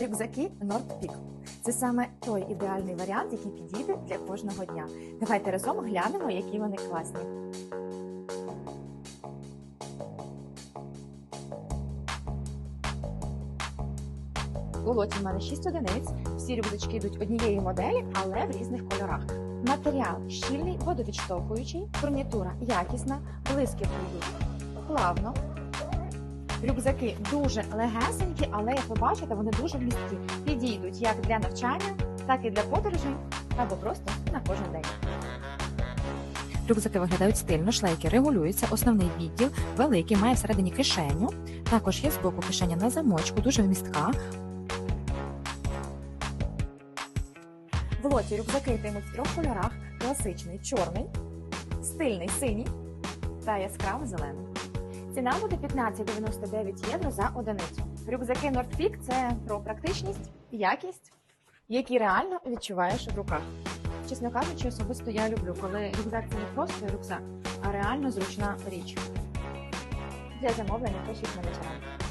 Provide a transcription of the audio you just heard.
Рюкзаки Peak. Це саме той ідеальний варіант, який підійде для кожного дня. Давайте разом глянемо, які вони класні. У лоті в мене 6 одиниць. Всі рюкзачки йдуть однієї моделі, але в різних кольорах. Матеріал щільний, водовідштовхуючий, фурнітура якісна, блискітки йдуть плавно. Рюкзаки дуже легесенькі, але як ви бачите, вони дуже вмісткі. Підійдуть як для навчання, так і для подорожей або просто на кожен день. Рюкзаки виглядають стильно, шлейки регулюються, основний відділ великий, має всередині кишеню. Також є збоку кишеня на замочку, дуже вмістка. В лоті рюкзаки йтимуть в трьох кольорах: класичний чорний, стильний синій та яскраво зелений. Ціна буде 15,99 євро за одиницю. Рюкзаки Нордфік – це про практичність, якість, які реально відчуваєш в руках. Чесно кажучи, особисто я люблю, коли рюкзак це не просто рюкзак, а реально зручна річ. Для замовлення пишіть вечорам.